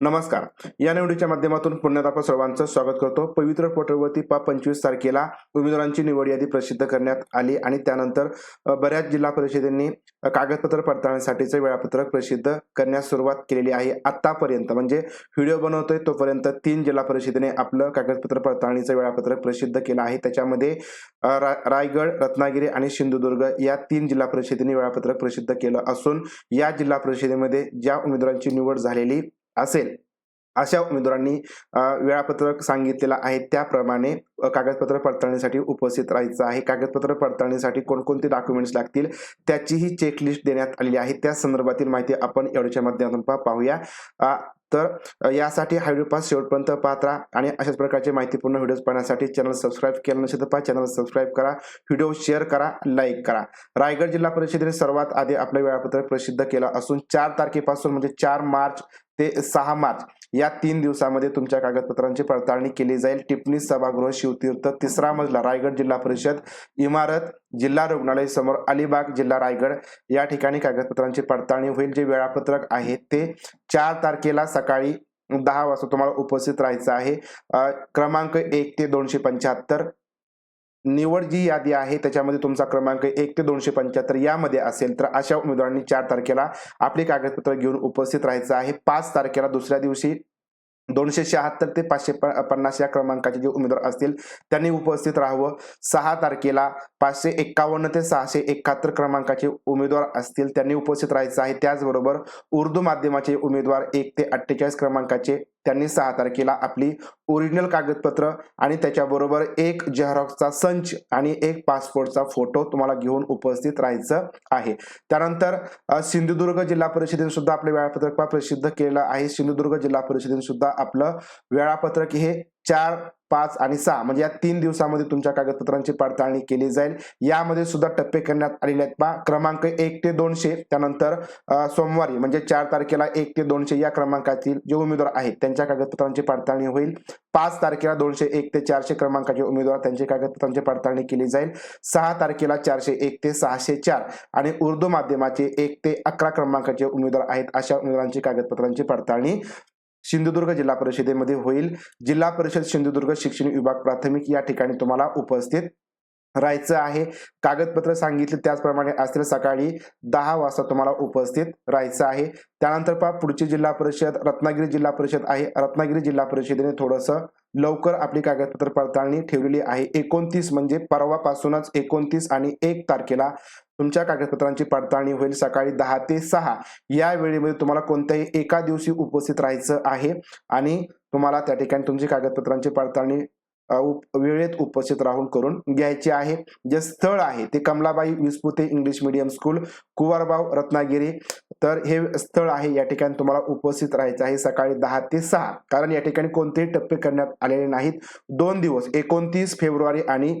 नमस्कार. या निवडीच्या माध्यमातून पुण्यात आपण सर्वांचं स्वागत करतो. पवित्र पोर्टलवरती पा पंचवीस तारखेला उमेदवारांची निवड यादी प्रसिद्ध करण्यात आली आणि त्यानंतर बऱ्याच जिल्हा परिषदेनी कागदपत्र पडताळणीसाठीचं वेळापत्रक प्रसिद्ध करण्यास सुरुवात केलेली आहे. आतापर्यंत म्हणजे व्हिडिओ बनवतोय तोपर्यंत तीन जिल्हा परिषदेने आपलं कागदपत्र पडताळणीचं वेळापत्रक प्रसिद्ध केलं आहे. त्याच्यामध्ये रा- रायगड रत्नागिरी आणि सिंधुदुर्ग या तीन जिल्हा परिषदेने वेळापत्रक प्रसिद्ध केलं असून या जिल्हा परिषदेमध्ये ज्या उमेदवारांची निवड झालेली असेल. अशा उमेदवारांनी वेळापत्रक सांगितलेलं आहे. त्याप्रमाणे कागदपत्र पडताळणीसाठी उपस्थित राहायचं आहे. कागदपत्र पडताळणीसाठी कोणकोणते डॉक्युमेंट्स लागतील त्याचीही चेकलिस्ट देण्यात आलेली आहे. त्या संदर्भातील माहिती आपण एवढ्याच्या माध्यमातून पाहूया. तर यासाठी हा व्हिडिओ पास शेवटपर्यंत पाहत राहा आणि अशाच प्रकारची माहितीपूर्ण व्हिडिओज पाहण्यासाठी चॅनल सबस्क्राईब केलं नसेल तर पहा. चॅनल सबस्क्राईब करा व्हिडिओ शेअर करा लाईक करा. रायगड जिल्हा परिषदेने सर्वात आधी आपलं वेळापत्रक प्रसिद्ध केलं असून चार तारखेपासून म्हणजे चार मार्च ते सहा मार्च. या तीन दिवसामध्ये तुमच्या कागदपत्रांची पडताळणी केली जाईल. टिप्पणी सभागृह शिवतीर्थ तिसरा मजला रायगड जिल्हा परिषद इमारत जिल्हा रुग्णालय समोर अलिबाग जिल्हा रायगड. या ठिकाणी कागदपत्रांची पडताळणी होईल. जे वेळापत्रक आहे ते चार तारखेला सकाळी दहा वाजता तुम्हाला उपस्थित राहायचं आहे. क्रमांक एक ते दोनशे पंच्याहत्तर. निवड जी यादी आहे त्याच्यामध्ये तुमचा क्रमांक एक ते दोनशे पंच्याहत्तर यामध्ये असेल तर अशा उमेदवारांनी चार तारखेला आपली कागदपत्र घेऊन उपस्थित राहायचं आहे. पाच तारखेला दुसऱ्या दिवशी दोनशे शहात्तर ते पाचशे प- पन्नास या क्रमांकाचे जे उमेदवार असतील त्यांनी उपस्थित राहावं. सहा तारखेला पाचशे एक्कावन्न ते सहाशे एकाहत्तर क्रमांकाचे उमेदवार असतील त्यांनी उपस्थित राहायचं आहे. त्याचबरोबर उर्दू माध्यमाचे उमेदवार एक ते अठ्ठेचाळीस क्रमांकाचे त्यांनी सहा तारखेला आपली ओरिजिनल कागदपत्र आणि त्याच्याबरोबर एक झेरॉक्सचा संच आणि एक पासपोर्टचा फोटो तुम्हाला घेऊन उपस्थित राहायचं आहे. त्यानंतर सिंधुदुर्ग जिल्हा परिषदेने सुद्धा आपलं वेळापत्रक प्रसिद्ध केलं आहे. सिंधुदुर्ग जिल्हा परिषदेने सुद्धा आपलं वेळापत्रक हे चार पाच आणि सहा. म्हणजे या तीन दिवसामध्ये तुमच्या कागदपत्रांची पडताळणी केली जाईल. यामध्ये सुद्धा टप्पे करण्यात आलेले आहेत. पहा क्रमांक एक ते दोनशे त्यानंतर सोमवारी म्हणजे चार तारखेला एक ते दोनशे या क्रमांकातील जे उमेदवार आहेत त्यांच्या कागदपत्रांची पडताळणी होईल. पाच तारखेला दोनशे एक ते चारशे क्रमांकाचे उमेदवार त्यांची कागदपत्रांची पडताळणी केली जाईल. सहा तारखेला चारशे एक ते सहाशे चार आणि उर्दू माध्यमाचे एक ते अकरा क्रमांकाचे उमेदवार आहेत अशा उमेदवारांची कागदपत्रांची पडताळणी सिंधुदुर्ग जिल्हा परिषदेमध्ये होईल. जिल्हा परिषद सिंधुदुर्ग शिक्षण विभाग प्राथमिक या ठिकाणी तुम्हाला उपस्थित राहायचं आहे. कागदपत्र सांगितले त्याचप्रमाणे असतील सकाळी दहा वाजता तुम्हाला उपस्थित राहायचं आहे. त्यानंतर पहा पुढची जिल्हा परिषद रत्नागिरी जिल्हा परिषद आहे. रत्नागिरी जिल्हा परिषदेने थोडंसं लवकर आपली कागदपत्र पडताळणी ठेवलेली आहे. एकोणतीस म्हणजे परवापासूनच एकोणतीस आणि एक तारखेला तुमच्या कागदपत्रांची पडताळणी होईल सकाळी दहा ते सहा. या वेळेमध्ये तुम्हाला कोणत्याही एका दिवशी उपस्थित राहायचं आहे आणि तुम्हाला त्या ठिकाणी तुमची कागदपत्रांची पडताळणी वेळेत उपस्थित राहून करून घ्यायचे आहे. जे स्थळ आहे ते Kamalabai Vispute English medium school Kuwarbav Ratnagiri. तर हे स्थळ आहे या ठिकाणी तुम्हाला उपस्थित राहायचं आहे सकाळी दहा ते सहा. कारण या ठिकाणी कोणतेही टप्पे करण्यात आलेले नाहीत. दोन दिवस एकोणतीस फेब्रुवारी आणि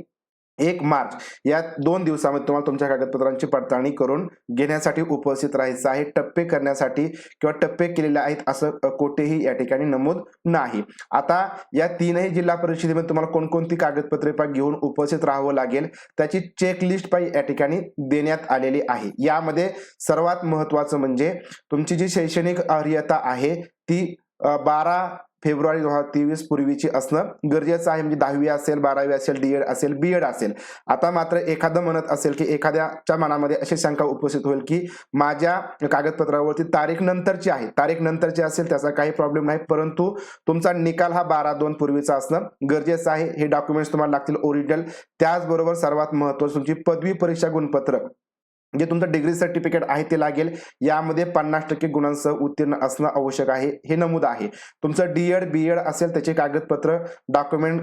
एक मार्च. या दोन दिवसामध्ये तुम्हाला तुमच्या कागदपत्रांची पडताळणी करून घेण्यासाठी उपस्थित राहायचं आहे. टप्पे करण्यासाठी किंवा टप्पे केलेले आहेत असं कोठेही या ठिकाणी नमूद नाही. आता या तीनही जिल्हा परिषदेमध्ये तुम्हाला कोणकोणती कागदपत्रे पा घेऊन उपस्थित राहावं लागेल त्याची चेकलिस्ट पाय या ठिकाणी देण्यात आलेली आहे. यामध्ये सर्वात महत्वाचं म्हणजे तुमची जी शैक्षणिक अर्हता आहे ती बारा फेब्रुवारी दोन हजार तेवीस पूर्वीची असणं गरजेचं आहे. म्हणजे दहावी असेल बारावी असेल डीएड असेल बीएड असेल. आता मात्र एखादं म्हणत असेल की एखाद्याच्या मनामध्ये अशी शंका उपस्थित होईल की माझ्या कागदपत्रावरती तारीख नंतरची आहे. तारीख नंतरची असेल त्याचा काही प्रॉब्लेम नाही. परंतु तुमचा निकाल हा बारा दोन पूर्वीचा असणं गरजेचं आहे. हे डॉक्युमेंट्स तुम्हाला लागतील ओरिजिनल त्याचबरोबर सर्वात महत्वाचं तुमची पदवी परीक्षा गुणपत्र. जे तुमचं डिग्री सर्टिफिकेट आहे ते लागेल. यामध्ये पन्नास टक्के गुणांसह उत्तीर्ण असणं आवश्यक आहे. हे नमूद आहे. तुमचं डीएड बीएड असेल त्याचे कागदपत्र डॉक्युमेंट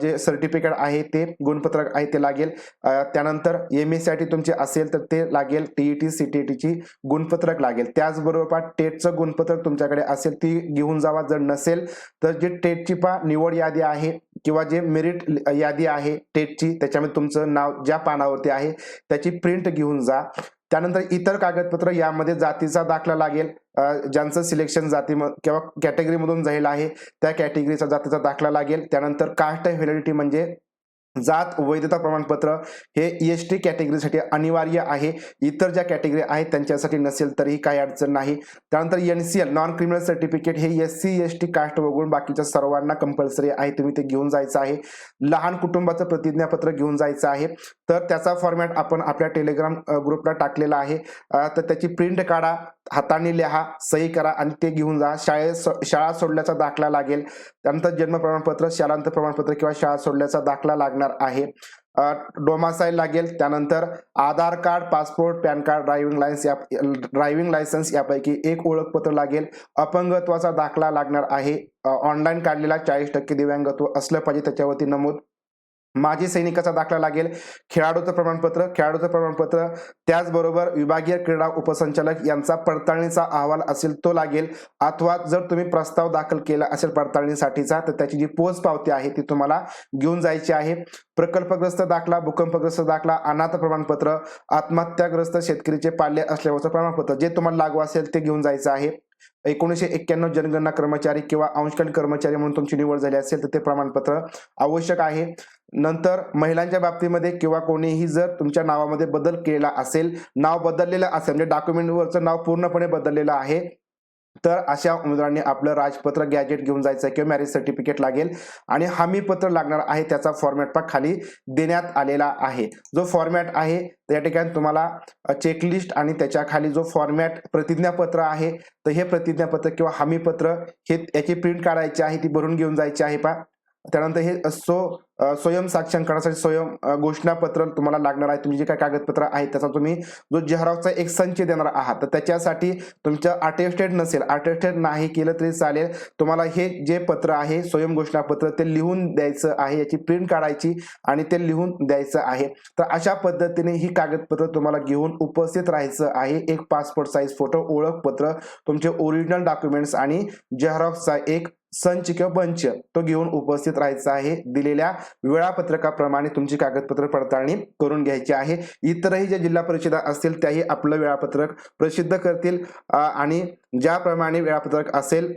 जे सर्टिफिकेट आहे ते गुणपत्रक आहे ते लागेल. त्यानंतर एम एसाठी तुमचे असेल तर ते लागेल. टीईटी सीटीईटीची गुणपत्रक लागेल. त्याचबरोबर टेटचं गुणपत्रक तुमच्याकडे असेल ती घेऊन जावा. जर नसेल तर जे टेटची पा निवड यादी आहे किंवा जे मेरिट यादी आहे टेटची त्याच्यामध्ये तुमचं नाव ज्या पानावरती आहे त्याची प्रिंट घेऊन जा. त्यानंतर इतर कागदपत्र यामध्ये जातीचा दाखला लागेल. ज्यांचं सिलेक्शन जाती किंवा कॅटेगरीमधून जाईल आहे त्या कॅटेगरीचा जातीचा दाखला लागेल. त्यानंतर कास्ट व्हॅलिडिटी म्हणजे जात वैधता प्रमाणपत्र हे एस टी कॅटेगरीसाठी अनिवार्य आहे. इतर ज्या कॅटेगरी आहेत त्यांच्यासाठी नसेल तरीही काही अडचण नाही. त्यानंतर N C L non criminal certificate हे S C S T caste वगळून बाकीच्या सर्वांना कंपल्सरी आहे. तुम्ही ते घेऊन जायचं आहे. लहान कुटुंबाचं प्रतिज्ञापत्र घेऊन जायचं आहे. तर त्याचा फॉर्मॅट आपण आपल्या टेलिग्राम ग्रुपला टाकलेला आहे. तर त्याची प्रिंट काढा. हाताने लिहा सही करा आणि ते घेऊन जा. शाळेत स- शाळा सोडल्याचा दाखला लागेल. त्यानंतर जन्म प्रमाणपत्र शालांत प्रमाणपत्र किंवा शाळा सोडल्याचा दाखला लागणार आहे. डोमासाईल लागेल. त्यानंतर Aadhaar card passport PAN card driving licence या ड्रायव्हिंग लायसन्स यापैकी एक ओळखपत्र लागेल. अपंगत्वाचा दाखला लागणार आहे. ऑनलाईन काढलेला चाळीस टक्के दिव्यांगत्व असलं पाहिजे त्याच्यावरती नमूद. माजी सैनिकाचा दाखला लागेल. खेळाडूचं प्रमाणपत्र खेळाडूचं प्रमाणपत्र. त्याचबरोबर विभागीय क्रीडा उपसंचालक यांचा पडताळणीचा अहवाल असेल तो लागेल. अथवा जर तुम्ही प्रस्ताव दाखल केला असेल पडताळणीसाठीचा तर त्याची जी पोच पावती आहे ती तुम्हाला घेऊन जायची आहे. प्रकल्पग्रस्त दाखला भूकंपग्रस्त दाखला अनाथ प्रमाणपत्र आत्महत्याग्रस्त शेतकरीचे पाल्य असल्यावरचं प्रमाणपत्र जे तुम्हाला लागू असेल ते घेऊन जायचं आहे. एकोणीसशे एक्क्याण्णव जनगणना कर्मचारी किंवा अंशकालीन कर्मचारी म्हणून तुमची निवड झाली असेल तर ते प्रमाणपत्र आवश्यक आहे. नंतर महिलांच्या बाबतीमध्ये किंवा कोणीही जर तुमच्या नावामध्ये बदल केला असेल नाव बदललेलं असेल म्हणजे डॉक्युमेंटवरचं नाव पूर्णपणे बदललेलं आहे तर अशा उमेदवारांनी आपलं राजपत्र गॅजेट घेऊन जायचं किंवा मॅरेज सर्टिफिकेट लागेल आणि हमीपत्र लागणार आहे त्याचा फॉर्मॅट पण खाली देण्यात आलेला आहे. जो फॉर्मॅट आहे त्या ठिकाणी तुम्हाला चेकलिस्ट आणि त्याच्याखाली जो फॉर्मॅट प्रतिज्ञापत्र आहे तर हे प्रतिज्ञापत्र किंवा हमीपत्र हे याची प्रिंट काढायची आहे ती भरून घेऊन जायची आहे पा त्यानंतर हे सो स्वयं करण्यासाठी स्वयं घोषणापत्र तुम्हाला लागणार आहे. तुमची जे काही कागदपत्र आहेत त्याचा तुम्ही जो झेरॉक्सचा एक संच देणार आहात तर त्याच्यासाठी तुमचं अटेस्टेड नसेल अटेस्टेड नाही केलं तरी चालेल. तुम्हाला हे जे पत्र आहे स्वयं घोषणापत्र ते लिहून द्यायचं आहे याची प्रिंट काढायची आणि ते लिहून द्यायचं आहे. तर अशा पद्धतीने ही कागदपत्र तुम्हाला घेऊन उपस्थित राहायचं आहे. एक पासपोर्ट साईज फोटो ओळखपत्र तुमचे ओरिजिनल डॉक्युमेंट्स आणि झेरॉक्सचा एक संच किंवा बंच तो घेऊन उपस्थित राहायचा आहे. दिलेल्या वेळापत्रकाप्रमाणे तुमची कागदपत्र पडताळणी करून घ्यायची आहे. इतरही ज्या जिल्हा परिषदा असतील त्याही आपलं वेळापत्रक प्रसिद्ध करतील. आणि ज्याप्रमाणे वेळापत्रक असेल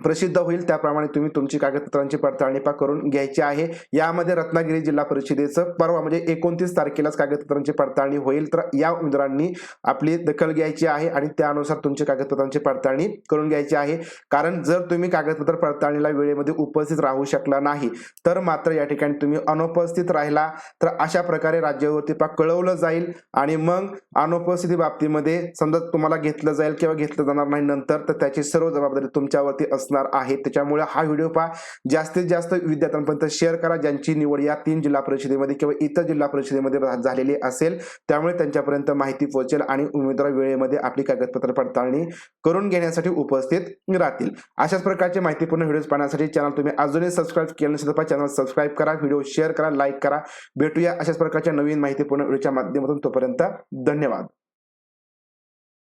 प्रसिद्ध होईल. त्याप्रमाणे तुम्ही तुमची कागदपत्रांची पडताळणी पा करून घ्यायची आहे. यामध्ये रत्नागिरी जिल्हा परिषदेचं परवा म्हणजे एकोणतीस तारखेलाच कागदपत्रांची पडताळणी होईल. तर या उमेदवारांनी आपली दखल घ्यायची आहे आणि त्यानुसार तुमची कागदपत्रांची पडताळणी करून घ्यायची आहे. कारण जर तुम्ही कागदपत्र पडताळणीला वेळेमध्ये उपस्थित राहू शकला नाही तर मात्र या ठिकाणी तुम्ही अनुपस्थित राहिला. तर अशा प्रकारे राज्यावरती पा कळवलं जाईल आणि मग अनुपस्थिती बाबतीमध्ये समजा तुम्हाला घेतलं जाईल किंवा घेतलं जाणार नाही नंतर तर त्याची सर्व जबाबदारी तुमच्यावरती असणार आहे. त्याच्यामुळे हा व्हिडिओ पहा. जास्तीत जास्त विद्यार्थ्यांपर्यंत शेअर करा. ज्यांची निवड या तीन जिल्हा परिषदेमध्ये किंवा इतर जिल्हा परिषदेमध्ये झालेली असेल त्यामुळे त्यांच्यापर्यंत माहिती पोहोचेल आणि उमेदवार वेळेमध्ये आपली कागदपत्र पडताळणी करून घेण्यासाठी उपस्थित राहतील. अशाच प्रकारचे माहितीपूर्ण व्हिडिओज पाहण्यासाठी चॅनल तुम्ही अजूनही सबस्क्राईब केलं नसेल तर चॅनल सबस्क्राईब करा. व्हिडिओ शेअर करा. लाईक करा. भेटूया अशाच प्रकारच्या नवीन माहितीपूर्ण व्हिडिओच्या माध्यमातून. तोपर्यंत धन्यवाद.